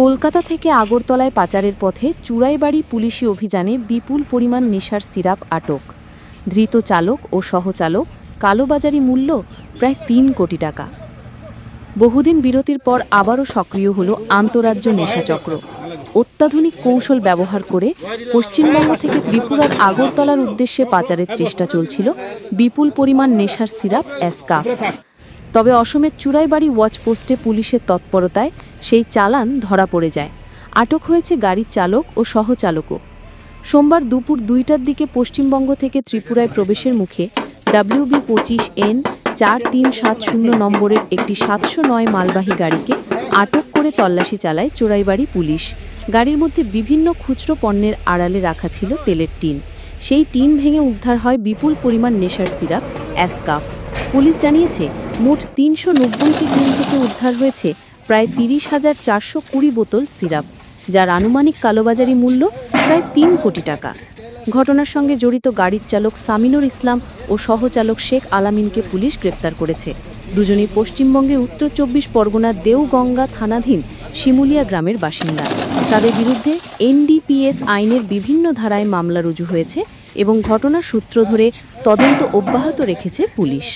কলকাতা থেকে আগরতলায় পাচারের পথে চুড়াইবাড়ি পুলিশি অভিযানে বিপুল পরিমাণ নেশার সিরাপ আটক। ধৃত চালক ও সহচালক, কালোবাজারি মূল্য প্রায় তিন কোটি টাকা। বহুদিন বিরতির পর আবারও সক্রিয় হল আন্তরাজ্য নেশাচক্র অত্যাধুনিক কৌশল ব্যবহার করে পশ্চিমবঙ্গ থেকে ত্রিপুরার আগরতলার উদ্দেশ্যে পাচারের চেষ্টা চলছিল বিপুল পরিমাণ নেশার সিরাপ অ্যাসকাফ তবে অসমের চুড়াইবাড়ি ওয়াচ পোস্টে পুলিশের তৎপরতায় সেই চালান ধরা পড়ে যায়। আটক হয়েছে গাড়ির চালক ও সহচালকও। সোমবার দুপুর দুইটার দিকে পশ্চিমবঙ্গ থেকে ত্রিপুরায় প্রবেশের মুখে ডাব্লিউবি পঁচিশ এন চার তিন সাত শূন্য নম্বরের একটি সাতশো নয় মালবাহী গাড়িকে আটক করে তল্লাশি চালায় চোরাইবাড়ি পুলিশ। গাড়ির মধ্যে বিভিন্ন খুচরো পণ্যের আড়ালে রাখা ছিল তেলের টিন। সেই টিন ভেঙে উদ্ধার হয় বিপুল পরিমাণ নেশার সিরাপ, অ্যাসকাফ। পুলিশ জানিয়েছে মোট তিনশো নব্বইটি টিন থেকে উদ্ধার হয়েছে প্রায় তিরিশ হাজার চারশো কুড়ি বোতল সিরাপ, যার আনুমানিক কালোবাজারি মূল্য প্রায় তিন কোটি টাকা। ঘটনার সঙ্গে জড়িত গাড়ির চালক সামিনুর ইসলাম ও সহচালক শেখ আলামিনকে পুলিশ গ্রেপ্তার করেছে। দুজনেই পশ্চিমবঙ্গে উত্তর চব্বিশ পরগনার দেওগঙ্গা থানাধীন শিমুলিয়া গ্রামের বাসিন্দা। তাদের বিরুদ্ধে এনডিপিএস আইনের বিভিন্ন ধারায় মামলা রুজু হয়েছে এবং ঘটনার সূত্র ধরে তদন্ত অব্যাহত রেখেছে পুলিশ।